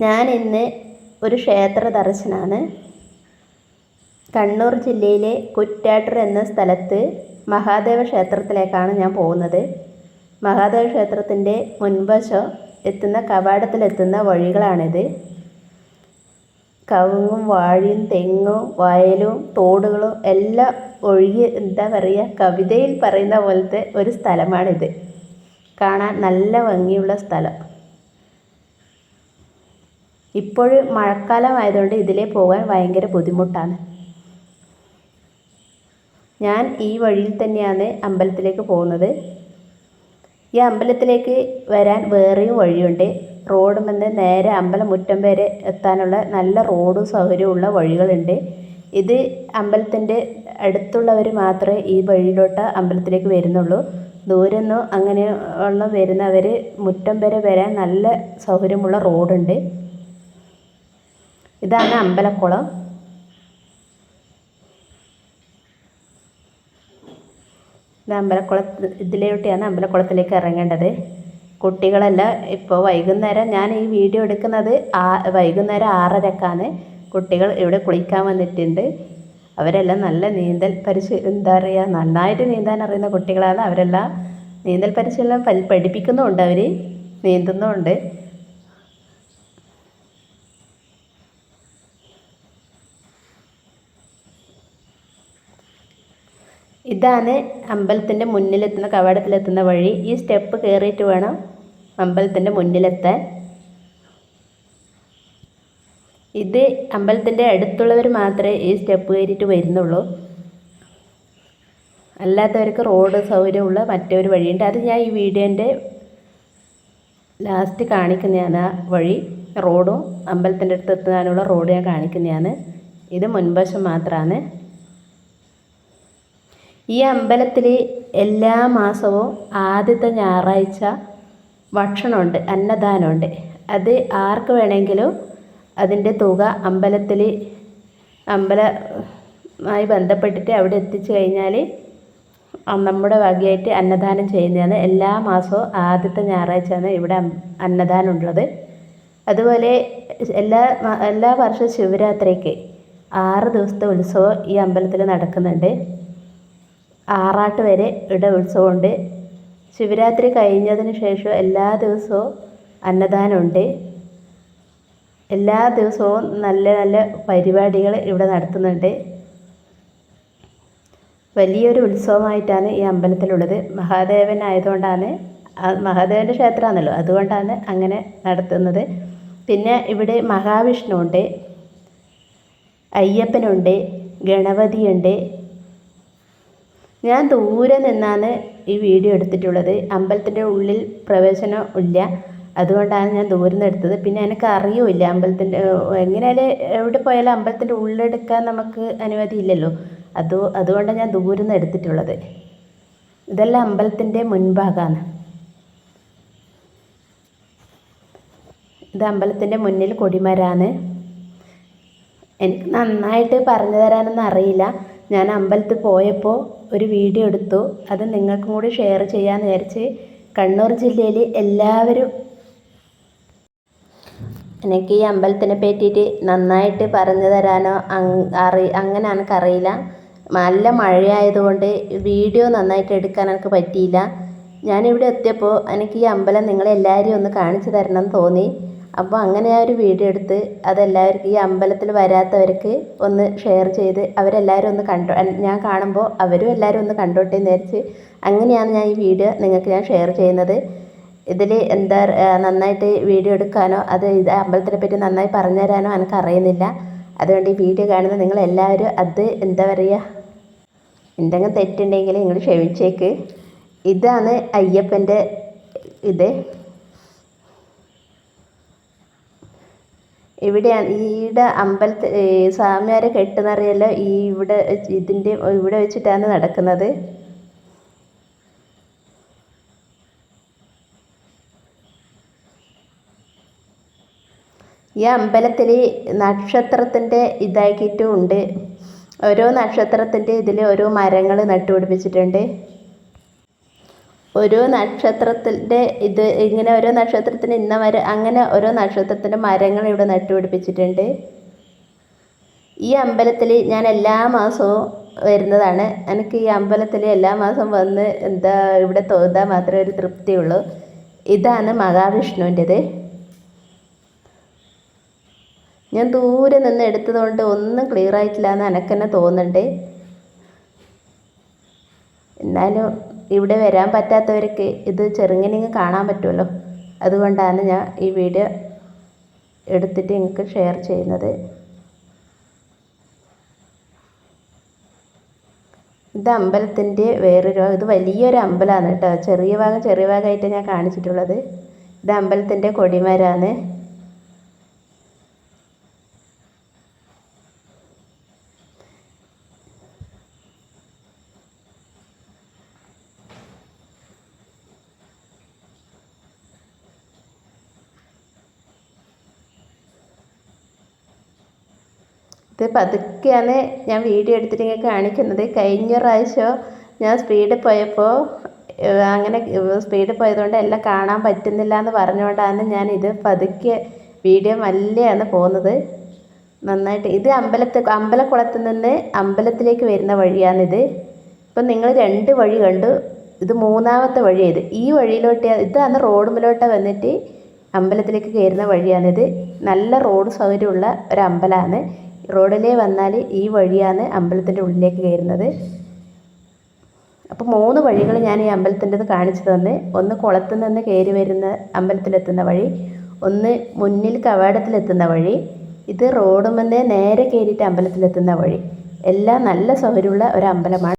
ഞാൻ ഇന്ന് ഒരു ക്ഷേത്ര ദർശനമാണ് കണ്ണൂർ ജില്ലയിലെ കുറ്റാട്ടർ എന്ന സ്ഥലത്ത് മഹാദേവ ക്ഷേത്രത്തിലേക്കാണ് ഞാൻ പോകുന്നത്. മഹാദേവ ക്ഷേത്രത്തിന്റെ മുൻവശം എത്തുന്ന കവാടത്തിലെത്തുന്ന വഴികളാണിത്. കവുങ്ങും വാഴയും തെങ്ങും വയലും തോടുകളും എല്ലാം ഒഴുകി എന്താ പറയുക കവിതയിൽ പറയുന്ന പോലത്തെ ഒരു സ്ഥലമാണിത്. കാണാൻ നല്ല ഭംഗിയുള്ള സ്ഥലം. ഇപ്പോൾ മഴക്കാലം ആയതുകൊണ്ട് ഇതിലേ പോകാൻ ഭയങ്കര ബുദ്ധിമുട്ടാണ്. ഞാൻ ഈ വഴിയിൽ തന്നെയാണ് അമ്പലത്തിലേക്ക് പോകുന്നത്. ഈ അമ്പലത്തിലേക്ക് വരാൻ വേറെയും വഴിയുണ്ട്. റോഡ് വന്ന് നേരെ അമ്പലമുറ്റം വരെ എത്താനുള്ള നല്ല റോഡും സൗകര്യമുള്ള വഴികളുണ്ട്. ഇത് അമ്പലത്തിന്റെ അടുത്തുള്ളവർ മാത്രമേ ഈ വഴിയിലോട്ട് അമ്പലത്തിലേക്ക് വരുന്നുള്ളൂ. ദൂരെ അങ്ങനെ ഉള്ള വരുന്നവർ മുറ്റം വരെ വരാൻ നല്ല സൗകര്യമുള്ള റോഡുണ്ട്. ഇതാണ് അമ്പലക്കുളം. ഇത് അമ്പലക്കുള ഇതിലോട്ടാണ് അമ്പലക്കുളത്തിലേക്ക് ഇറങ്ങേണ്ടത്. കുട്ടികളെല്ലാം ഇപ്പോൾ വൈകുന്നേരം ഞാൻ ഈ വീഡിയോ എടുക്കുന്നത് ആ വൈകുന്നേരം ആറരക്കാണ്. കുട്ടികൾ ഇവിടെ കുളിക്കാൻ വന്നിട്ടുണ്ട്. അവരെല്ലാം നല്ല നീന്തൽ പരിശീ എന്താ പറയുക നന്നായിട്ട് നീന്താൻ അറിയുന്ന കുട്ടികളാണ്. അവരെല്ലാം നീന്തൽ പരിശീലനം പഠിപ്പിക്കുന്നുമുണ്ട് അവർ നീന്തുന്നുമുണ്ട് ഇതാണ് അമ്പലത്തിന്റെ മുന്നിലെത്തുന്ന കവാടത്തിലെത്തുന്ന വഴി. ഈ സ്റ്റെപ്പ് കയറിയിട്ട് വേണം അമ്പലത്തിന്റെ മുന്നിലെത്താൻ. ഇത് അമ്പലത്തിന്റെ അടുത്തുള്ളവർ മാത്രമേ ഈ സ്റ്റെപ്പ് കയറിയിട്ട് വരുന്നുള്ളൂ. അല്ലാത്തവർക്ക് റോഡ് സൗകര്യമുള്ള മറ്റൊരു വഴിയുണ്ട്. അത് ഞാൻ ഈ വീഡിയോന്റെ ലാസ്റ്റ് കാണിക്കുന്നതാണ് ആ വഴി. റോഡും അമ്പലത്തിന്റെ അടുത്ത് എത്താനുള്ള റോഡ് ഞാൻ കാണിക്കുന്നതാണ്. ഇത് മുൻവശം മാത്രമാണ്. ഈ അമ്പലത്തിൽ എല്ലാ മാസവും ആദ്യത്തെ ഞായറാഴ്ച ഭക്ഷണമുണ്ട് അന്നദാനമുണ്ട്. അത് ആർക്ക് വേണമെങ്കിലും അതിന്റെ തുക അമ്പലത്തിൽ അമ്പലമായി ബന്ധപ്പെട്ടിട്ട് അവിടെ എത്തിച്ചു കഴിഞ്ഞാൽ നമ്മുടെ വകയായിട്ട് അന്നദാനം ചെയ്യുന്നതാണ്. എല്ലാ മാസവും ആദ്യത്തെ ഞായറാഴ്ചയാണ് ഇവിടെ അന്നദാനം ഉള്ളത് അതുപോലെ എല്ലാ എല്ലാ വർഷവും ശിവരാത്രിക്ക് ആറ് ദിവസത്തെ ഉത്സവം ഈ അമ്പലത്തിൽ നടക്കുന്നുണ്ട്. ആറാട്ട് വരെ ഇവിടെ ഉത്സവമുണ്ട് ശിവരാത്രി കഴിഞ്ഞതിന് ശേഷം എല്ലാ ദിവസവും അന്നദാനമുണ്ട്. എല്ലാ ദിവസവും നല്ല നല്ല പരിപാടികൾ ഇവിടെ നടത്തുന്നുണ്ട്. വലിയൊരു ഉത്സവമായിട്ടാണ് ഈ അമ്പലത്തിലുള്ളത്. മഹാദേവൻ ആയതുകൊണ്ടാണ് മഹാദേവന്റെ ക്ഷേത്രമാണല്ലോ അതുകൊണ്ടാണ് അങ്ങനെ നടത്തുന്നത്. പിന്നെ ഇവിടെ മഹാവിഷ്ണു ഉണ്ട് അയ്യപ്പനുണ്ട് ഗണപതിയുണ്ട് ഞാൻ ദൂരെ നിന്നാണ് ഈ വീഡിയോ എടുത്തിട്ടുള്ളത്. അമ്പലത്തിന്റെ ഉള്ളിൽ പ്രവേശനം ഇല്ല. അതുകൊണ്ടാണ് ഞാൻ ദൂരെ നിന്ന് എടുത്തത്. പിന്നെ എനിക്ക് അറിയില്ല അമ്പലത്തിന്റെ എങ്ങനെയാലും എവിടെ പോയാലും അമ്പലത്തിന്റെ ഉള്ളെടുക്കാൻ നമുക്ക് അനുമതി ഇല്ലല്ലോ. അത് അതുകൊണ്ടാണ് ഞാൻ ദൂരെ നിന്ന് എടുത്തിട്ടുള്ളത്. ഇതെല്ലാം അമ്പലത്തിന്റെ മുൻഭാഗമാണ്. ഇത് അമ്പലത്തിന്റെ മുന്നിൽ കൊടിമരാണ്. എനിക്ക് നന്നായിട്ട് പറഞ്ഞു തരാനൊന്നും അറിയില്ല. ഞാൻ അമ്പലത്തിൽ പോയപ്പോൾ ഒരു വീഡിയോ എടുത്തു. അത് നിങ്ങൾക്കും കൂടി ഷെയർ ചെയ്യാമെന്ന് വിചാരിച്ച് കണ്ണൂർ ജില്ലയിൽ എല്ലാവരും എനിക്ക് ഈ അമ്പലത്തിനെ പറ്റിയിട്ട് നന്നായിട്ട് പറഞ്ഞു തരാനോ അറി അങ്ങനെ എനിക്കറിയില്ല നല്ല മഴയായതുകൊണ്ട് വീഡിയോ നന്നായിട്ട് എടുക്കാൻ എനിക്ക് പറ്റിയില്ല. ഞാനിവിടെ എത്തിയപ്പോൾ എനിക്ക് ഈ അമ്പലം നിങ്ങളെല്ലാവരെയും ഒന്ന് കാണിച്ചു തരണം എന്ന് തോന്നി. അപ്പോൾ അങ്ങനെ ആ ഒരു വീഡിയോ എടുത്ത് അതെല്ലാവർക്കും ഈ അമ്പലത്തിൽ വരാത്തവർക്ക് ഒന്ന് ഷെയർ ചെയ്ത് അവരെല്ലാവരും ഒന്ന് കണ്ടോ? ഞാൻ കാണുമ്പോൾ അവരും എല്ലാവരും ഒന്ന് കണ്ടോട്ടെ എന്ന് വിചാരിച്ച് അങ്ങനെയാണ് ഞാൻ ഈ വീഡിയോ നിങ്ങൾക്ക് ഞാൻ ഷെയർ ചെയ്യുന്നത്. ഇതിൽ എന്താ നന്നായിട്ട് വീഡിയോ എടുക്കാനോ അത് ഇത് അമ്പലത്തിനെ പറ്റി നന്നായി പറഞ്ഞു തരാനോ എനിക്ക് അറിയുന്നില്ല. അതുകൊണ്ട് ഈ വീഡിയോ കാണുന്ന നിങ്ങളെല്ലാവരും അത് എന്താ പറയുക എന്തെങ്കിലും തെറ്റുണ്ടെങ്കിൽ നിങ്ങൾ ക്ഷമിച്ചേക്ക്. ഇതാണ് അയ്യപ്പന്റെ ഇത്. ഇവിടെയാണ് ഈയിടെ അമ്പലത്തിൽ സ്വാമിമാരെ കെട്ടുന്നറിയല്ലോ ഈ ഇവിടെ ഇതിന്റെ ഇവിടെ വെച്ചിട്ടാണ് നടക്കുന്നത്. ഈ അമ്പലത്തിൽ നക്ഷത്രത്തിന്റെ ഇതാക്കിയിട്ടും ഉണ്ട്. ഓരോ നക്ഷത്രത്തിന്റെ ഇതിൽ ഓരോ മരങ്ങൾ നട്ടുപിടിപ്പിച്ചിട്ടുണ്ട്. ഓരോ നക്ഷത്രത്തിന്റെ ഇത് ഇങ്ങനെ ഓരോ നക്ഷത്രത്തിന് ഇന്ന മരം അങ്ങനെ ഓരോ നക്ഷത്രത്തിന്റെ മരങ്ങൾ ഇവിടെ നട്ടുപിടിപ്പിച്ചിട്ടുണ്ട്. ഈ അമ്പലത്തിൽ ഞാൻ എല്ലാ മാസവും വരുന്നതാണ്. എനിക്ക് ഈ അമ്പലത്തിൽ എല്ലാ മാസവും വന്ന് എന്താ ഇവിടെ തോന്നാൻ മാത്രമേ ഒരു തൃപ്തിയുള്ളൂ. ഇതാണ് മഹാവിഷ്ണുവിന്റെത്. ഞാൻ ദൂരെ നിന്ന് എടുത്തതുകൊണ്ട് ഒന്നും ക്ലിയർ ആയിട്ടില്ല എന്ന് എനക്കെന്നെ തന്നെ തോന്നുന്നുണ്ട്. എന്നാലും ഇവിടെ വരാൻ പറ്റാത്തവർക്ക് ഇത് ചെറുങ്ങനെ കാണാൻ പറ്റുമല്ലോ. അതുകൊണ്ടാണ് ഞാൻ ഈ വീഡിയോ എടുത്തിട്ട് നിങ്ങൾക്ക് ഷെയർ ചെയ്യുന്നത്. ഇത് അമ്പലത്തിന്റെ വേറൊരു ഇത് വലിയൊരു അമ്പലമാണ് കേട്ടോ. ചെറിയ ഭാഗം ചെറിയ ഭാഗമായിട്ട് ഞാൻ കാണിച്ചിട്ടുള്ളത്. ഇത് അമ്പലത്തിന്റെ കൊടിമരമാണ് ഇത് പതുക്കെയാണ് ഞാൻ വീഡിയോ എടുത്തിട്ട് ഇങ്ങനെ കാണിക്കുന്നത്. കഴിഞ്ഞ പ്രാവശ്യം ഞാൻ സ്പീഡിൽ പോയപ്പോൾ അങ്ങനെ സ്പീഡിൽ പോയതുകൊണ്ട് എല്ലാം കാണാൻ പറ്റുന്നില്ല എന്ന് പറഞ്ഞുകൊണ്ടാണ് ഞാൻ ഇത് പതുക്കെ വീഡിയോ മല്ലയാണ് പോകുന്നത്. നന്നായിട്ട്. ഇത് അമ്പലത്തിൽ അമ്പലക്കുളത്തിൽ നിന്ന് അമ്പലത്തിലേക്ക് വരുന്ന വഴിയാണിത്. ഇപ്പം നിങ്ങൾ രണ്ട് വഴി കണ്ടു. ഇത് മൂന്നാമത്തെ വഴിയത് ഈ വഴിയിലോട്ട് ഇതാണ് റോഡുമിലോട്ട് വന്നിട്ട് അമ്പലത്തിലേക്ക് കയറുന്ന വഴിയാണിത്. നല്ല റോഡ് സൗകര്യമുള്ള ഒരു അമ്പലമാണ്. റോഡിലേ വന്നാൽ ഈ വഴിയാണ് അമ്പലത്തിന്റെ ഉള്ളിലേക്ക് കയറുന്നത്. അപ്പോൾ മൂന്ന് വഴികൾ ഞാൻ ഈ അമ്പലത്തിന്റെത് കാണിച്ചു തന്നെ. ഒന്ന് കുളത്തിൽ നിന്ന് കയറി വരുന്ന അമ്പലത്തിലെത്തുന്ന വഴി ഒന്ന് മുന്നിൽ കവാടത്തിലെത്തുന്ന വഴി ഇത് റോഡുമെന്നേ നേരെ കയറിയിട്ട് അമ്പലത്തിലെത്തുന്ന വഴി. എല്ലാം നല്ല സൗകര്യമുള്ള ഒരു അമ്പലമാണ്.